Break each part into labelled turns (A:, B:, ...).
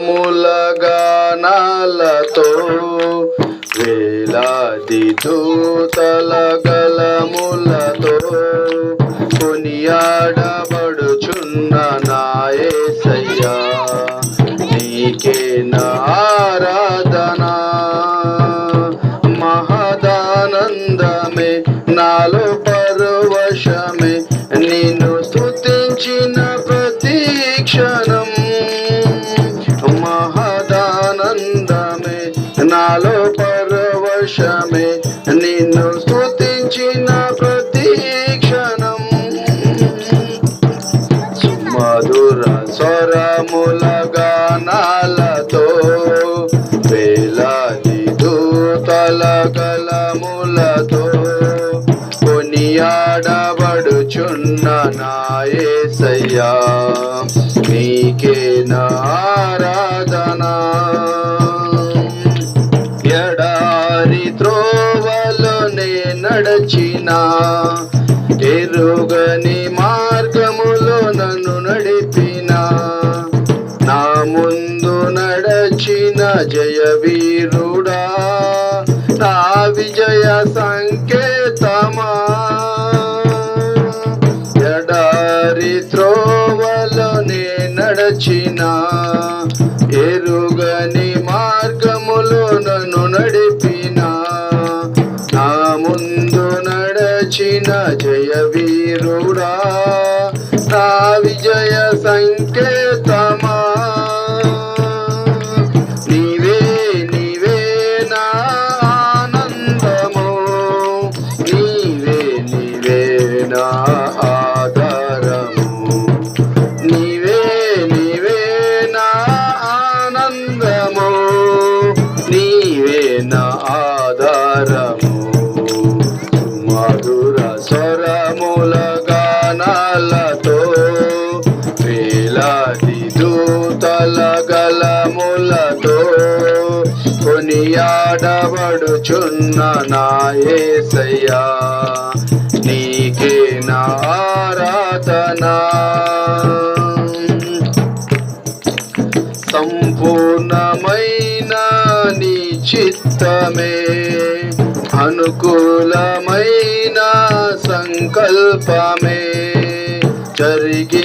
A: స్వరముల గానాలతో వేలాది ధూ నాలో పరవశమే. నిన్ను స్థుతించిన ప్రతి క్షణం. మధుర స్వరముల గానాలతో వేలాది దూతల కలములతో కొనియాడబడుచున్న నాయసయ్యా నీకేనా ఎరుగని మార్గములో నన్ను నడిపిన? నా ముందు నడచిన జయ వీరుడా నా విజయ సంఘ నడచిన జయ వీరుడా నా విజయ సంకేతమా గలములతో కొనియాడబడుచున్న నాయసయ్యా నీకే నారాధనా సంపూర్ణమైన నీ చిత్తమే అనుకూలమైన సంకల్పమే. జరిగి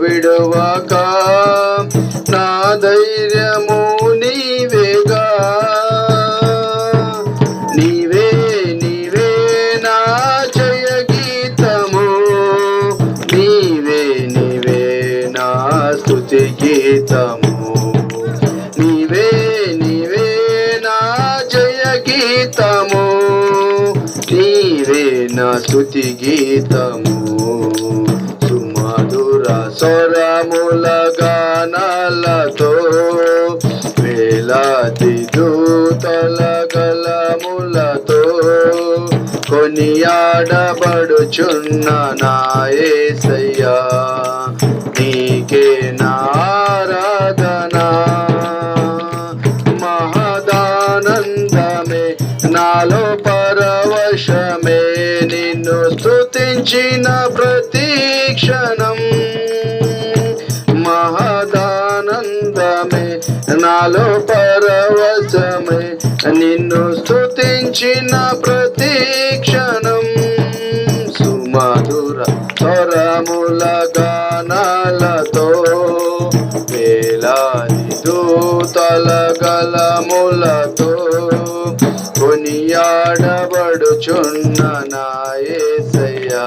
A: విడువక నా ధైర్యము నీవేగా. నీవే నీవే నా జయ గీతము నీవే నీవే నా స్తుతి గీతము నీవే నీవే నా జయ గీతము నీవే నా స్తుతి గీతము స్వరముల గానాలతో వేలాది దూతల గలములతో కొనియాడబడుచున్న నాయసయ్యా నీకే నారాధనా మహదానందమే నాలో పరవశమే నిన్ను స్తుతించిన ప్రతీక్షణం నాలో పరవశమే. నిన్ను స్థుతించిన ప్రతి క్షణం సుమధుర స్వరముల గానాలతో వేలాది దూతల గలములతో కొనియాడబడుచున్న నాయసయ్యా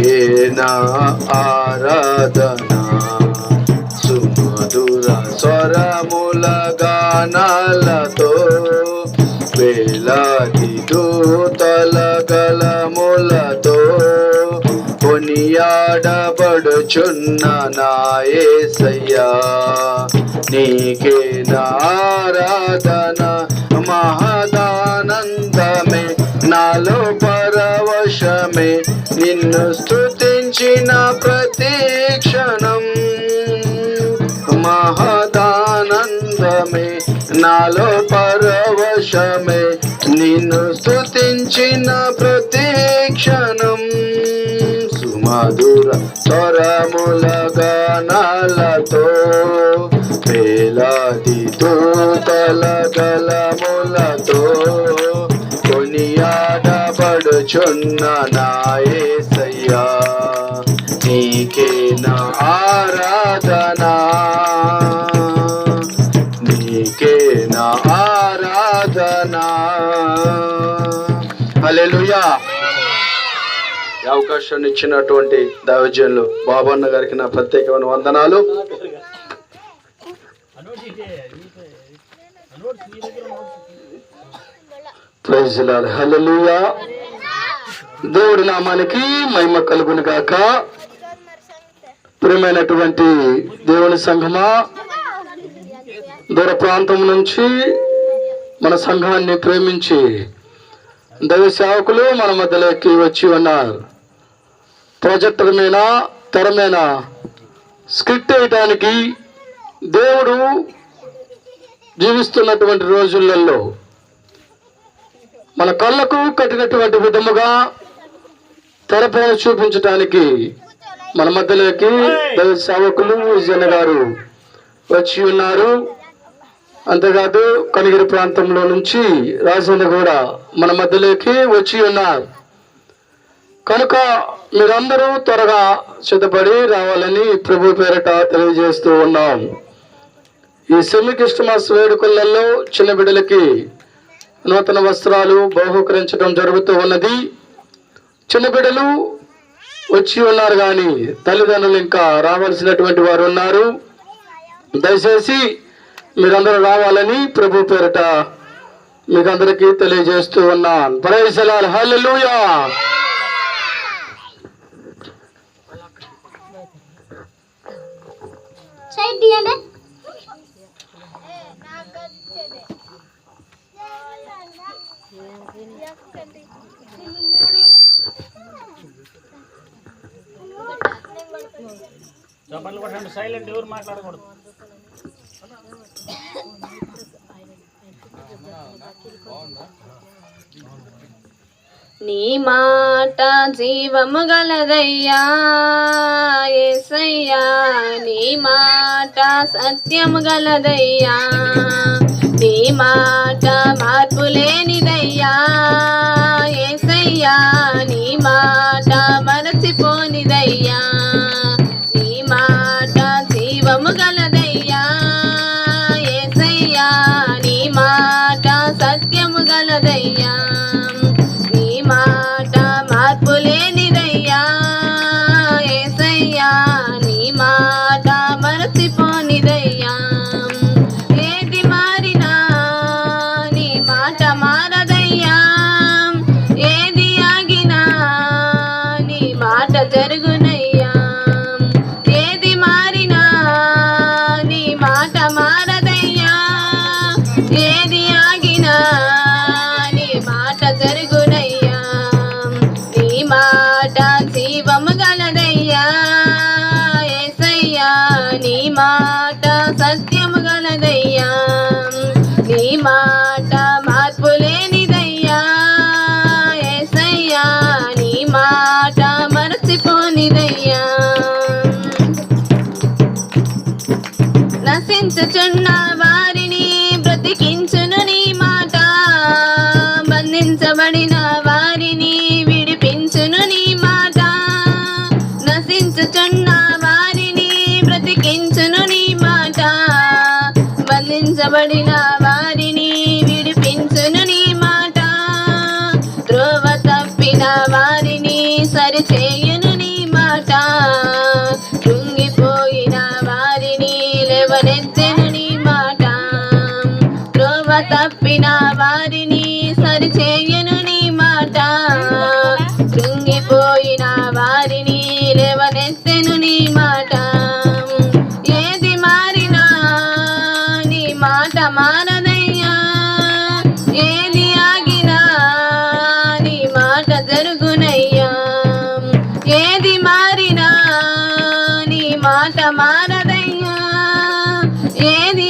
A: నీకే నా ఆరాధన? సుమధుర స్వరముల గానాలతో వేలాది దూతల గలములతో కొనియాడబడుచున్న నాయసయ్యా నీకే నారాధన మహదానందమే. నాలో సంతోషమే నిన్ను స్తుతించిన ప్రతీక్షణం మహదానందమే నాలో పరవశమే నిన్ను స్తుతించిన ప్రతీక్షణం సుమధుర స్వరముల గానాలతో వేలాది దూతల గలములతో కొనియాడబడుచున్న నాయసయ్యా నీకే నా ఆరాధనా. నీకే నా ఆరాధనా. హల్లెలూయా. ఈ అవకాశాన్ని ఇచ్చినటువంటి దైవజనులు బాబన్న గారికి నా ప్రత్యేకమైన వందనాలు. Praise Lord. హల్లెలూయా. దేవుడి నామానికి మహిమ కలుగును గాక ప్రియమైనటువంటి దేవుని సంఘమా దూర ప్రాంతం నుంచి మన సంఘాన్ని ప్రేమించి దైవ సేవకులు మన మధ్యలోకి వచ్చి ఉన్నారు. ప్రాజెక్టర్ మీద తెర మీద స్క్రిప్ట్ వేయటానికి దేవుడు జీవిస్తున్నటువంటి రోజులలో మన కళ్ళకు కట్టినటువంటి విధముగా తెరపైన చూపించటానికి మన మధ్యలోకి సేవకులు విజయన్న గారు వచ్చి ఉన్నారు. అంతేకాదు కనిగిరి ప్రాంతంలో నుంచి రాజన్న కూడా మన మధ్యలోకి వచ్చి ఉన్నారు. కనుక మీరందరూ త్వరగా సిద్ధపడి రావాలని ప్రభు పేరట తెలియజేస్తూ ఉన్నాం. ఈ సెమీ క్రిస్టమస్ వేడుకలలో చిన్న బిడ్డలకి నూతన వస్త్రాలు బహుకరించడం జరుగుతూ ఉన్నది. చిన్న బిడ్డలు వచ్చి ఉన్నారు కానీ తల్లిదండ్రులు ఇంకా రావాల్సినటువంటి వారు ఉన్నారు. దయచేసి మీరందరూ రావాలని ప్రభు పేరట మీకు అందరికీ తెలియజేస్తూ ఉన్నాను. ప్రైసలాల్ హల్లెలూయా.
B: సైడ్
C: చప్పట్లు కొట్టండి సైలెంట్ ఎవరు మాట్లాడకూడదు.
D: నీ మాట జీవము గలదయ్యా ఏసయ్యా. నీ మాట సత్యము గలదయ్యా. నీ మాట మార్పు లేనిదయ్యా ఏసయ్యా. మరచిపోనిదయ్యా నీ మాట జీవము గలదయ్యా. ఏసయ్యా నీ మాట సత్యము గలదయ్యా. నశించుచున్న తప్పిన వారిని సరిచేయను నీ మాట. కృంగిపోయిన వారిని లేవనెత్తెను నీ మాట. ఏది మారినా నీ మాట మారదయ్యా. ఏది ఆగినా నీ మాట జరుగునయ్యా. ఏది మారినా నీ మాట మారదయ్యా. ఏది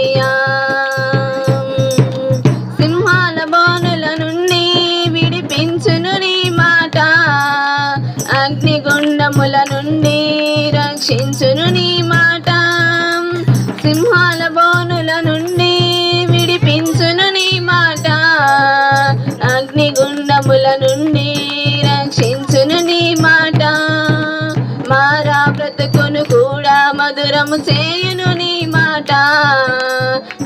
D: సింహాల బోనుల నుండి విడిపించును నీ మాట. అగ్నిగుండముల నుండి రక్షించును నీ మాట. మారా బ్రతుకును కూడా మధురము చేయును నీ మాట.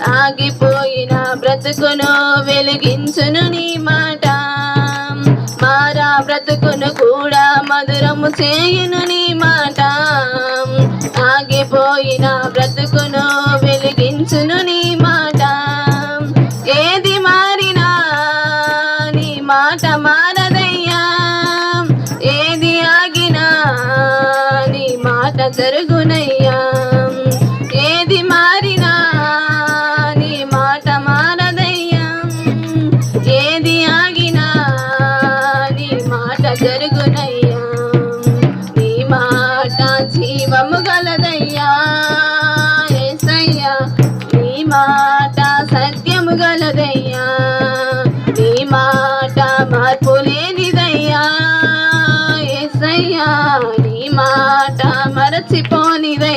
D: ఆగిపోయిన బ్రతుకును వెలిగించును నీ మాట. మారా బ్రతుకును కూడా మధురము చేయును నీ మాట. పోయిన బ్రతుకును వెలిగించును నీ మాట. ఏది మారినా నీ మాట మారదయ్యా. ఏది ఆగినా నీ మాట జరుగు అయ్యా నీ మాట మరచిపోనిదయ్యా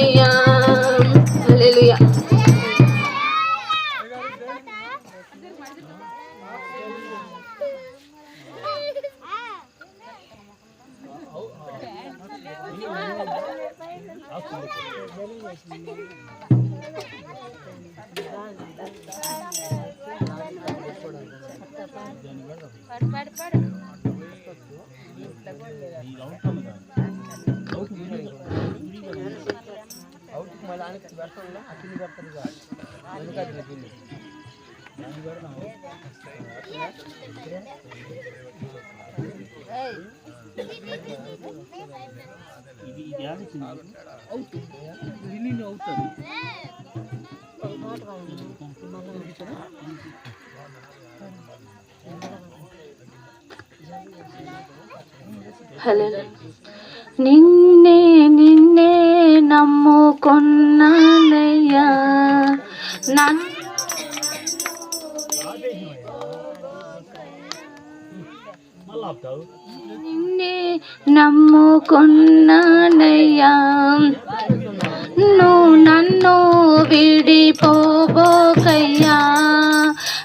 C: ఇది ఇది ఆడిచ్చింది అవుట్ రిలీజ్ అవుతుంది
D: హలో నిన్నే నిన్నే నమ్ముకున్నానయ్యా. నన్ను నిన్నే నమ్ముకున్నానయ్యా. నువ్వు నన్ను విడిపోబోకయ్యా.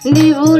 D: నీవు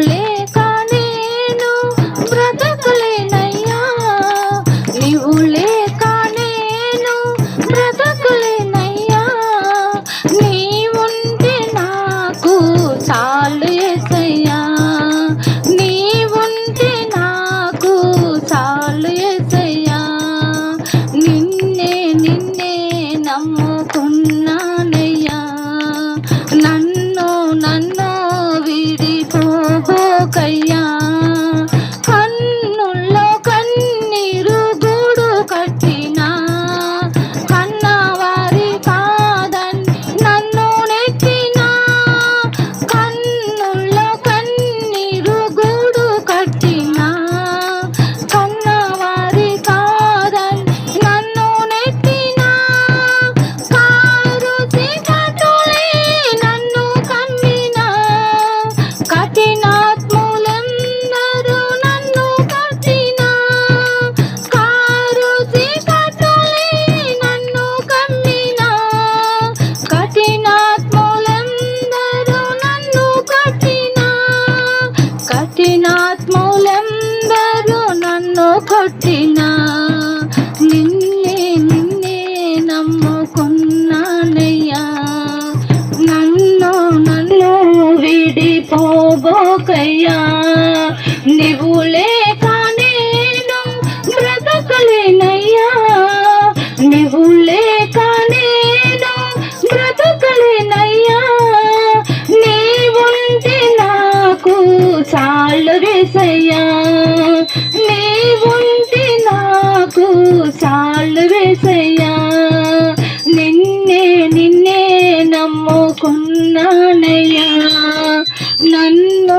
D: 可以呀。నన్ను